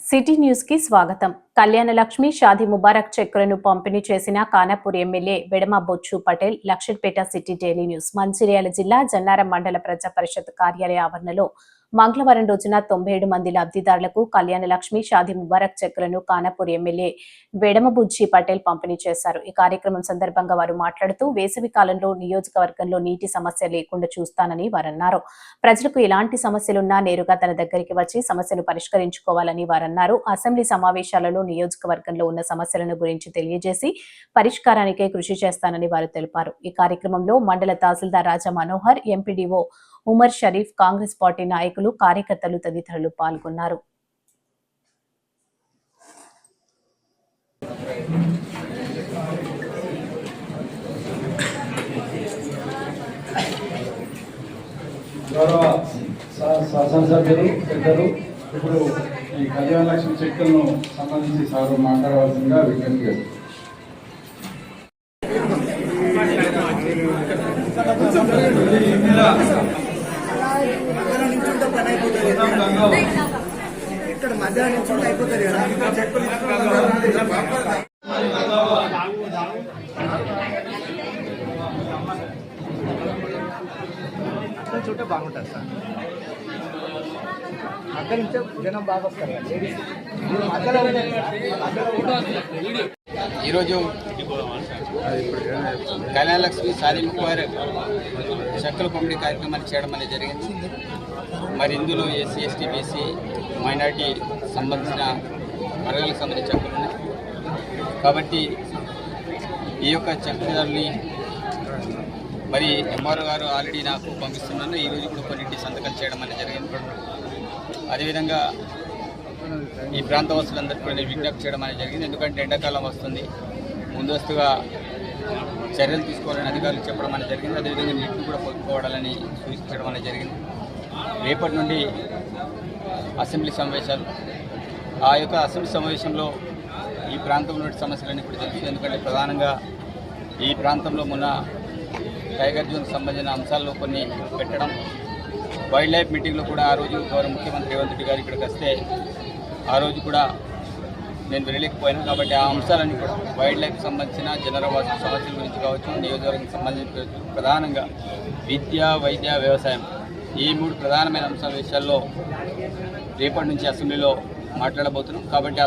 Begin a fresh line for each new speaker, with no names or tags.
City న్యూస్కి స్వాగతం. కళ్యాణ లక్ష్మి ముబారక్ చెక్కులను పంపిణీ చేసిన Khanapur MLA Vedma Bojju Patel Luxettipet city daily news Mancherial జిల్లా జన్నారం మండల ప్రజా పరిషత్ కార్యాలయ ఆవరణలో మంగళవారం రోజున తొంభై ఏడు మంది లబ్ధిదారులకు కళ్యాణ లక్ష్మి షాది ముబారక్ చెక్కులను కానాపూర్ ఎమ్మెల్యే వెడమబుజ్జి పటేల్ పంపిణీ చేశారు. ఈ కార్యక్రమం సందర్భంగా వారు మాట్లాడుతూ వేసవి కాలంలో నియోజకవర్గంలో నీటి సమస్య లేకుండా చూస్తానని వారన్నారు. ప్రజలకు ఎలాంటి సమస్యలున్నా నేరుగా తన దగ్గరికి వచ్చి సమస్యను పరిష్కరించుకోవాలని వారన్నారు. అసెంబ్లీ సమావేశాలలో నియోజకవర్గంలో ఉన్న సమస్యలను గురించి తెలియజేసి పరిష్కారానికే కృషి చేస్తానని వారు తెలిపారు. ఈ కార్యక్రమంలో మండల తహసీల్దార్ రాజా మనోహర్ ఎంపీడీఓ ఉమర్ షరీఫ్ కాంగ్రెస్ పార్టీ నాయకులు నాయకులు కార్యకర్తలు తదితరులు పాల్గొన్నారు
గౌరవ శాసనసభ్యులు పెద్దలు ఇప్పుడు ఈ కళ్యాణ లక్ష్మి చెక్కులను సంబంధించి సార్ మాట్లాడవలసిందిగా విజ్ఞప్తి చేస్తున్నాను.
ఇక్కడ మధ్యాహ్నం నుంచి ఉంటే అయిపోతుంది కదా. అక్కడ చూస్తే బాగుంటుంది సార్. అక్కడి నుంచే జనం బాగా వస్తారు లేడీస్. మీరు మధ్యలో ఉండండి సార్. మధ్యలో
చెక్కల పంపిణీ కార్యక్రమాన్ని చేయడం అనేది జరిగింది. మరి ఇందులో ఎస్సీ ఎస్టీ బీసీ మైనార్టీ సంబంధించిన వర్గాలకు సంబంధించిన చెక్కులు ఉన్నాయి. కాబట్టి ఈ యొక్క చెక్కుదారుని మరి ఎంఆర్ఓ గారు ఆల్రెడీ నాకు పంపిస్తున్నాను. ఈరోజు కూడా కొన్నింటి సంతకాలు చేయడం అనేది జరిగింది. అదేవిధంగా ఈ ప్రాంత వాసులందరికీ కూడా నేను విజ్ఞప్తి చేయడం అనేది జరిగింది. ఎందుకంటే ఎండాకాలం వస్తుంది. ముందస్తుగా చర్యలు తీసుకోవాలని అధికారులు చెప్పడం అనేది జరిగింది. అదేవిధంగా నీటిని కూడా పొందుకోవాలని సూచించడం అనేది జరిగింది. రేపటి నుండి అసెంబ్లీ సమావేశాలు. ఆ యొక్క అసెంబ్లీ సమావేశంలో ఈ ప్రాంతంలో సమస్యలన్నీ కూడా తెలుసు ఎందుకంటే ప్రధానంగా ఈ ప్రాంతంలో మొన్న టైగర్ జోన్ సంబంధించిన అంశాల్లో కొన్ని పెట్టడం వైల్డ్ లైఫ్ మీటింగ్లో కూడా ఆ రోజు గౌరవ ముఖ్యమంత్రి రేవంత్ రెడ్డి గారు ఇక్కడికి వస్తే ఆ రోజు కూడా నేను వెళ్ళలేకపోయాను కాబట్టి ఆ అంశాలన్నీ కూడా వైల్డ్ లైఫ్ సంబంధించిన జనరవాస సమస్యల గురించి కావచ్చు నియోజకవర్గం సంబంధించిన ప్రధానంగా విద్య వైద్య వ్యవసాయం ఈ మూడు ప్రధానమైన అంశాల విషయాల్లో రేపటి నుంచి అసెంబ్లీలో మాట్లాడబోతున్నాం. కాబట్టి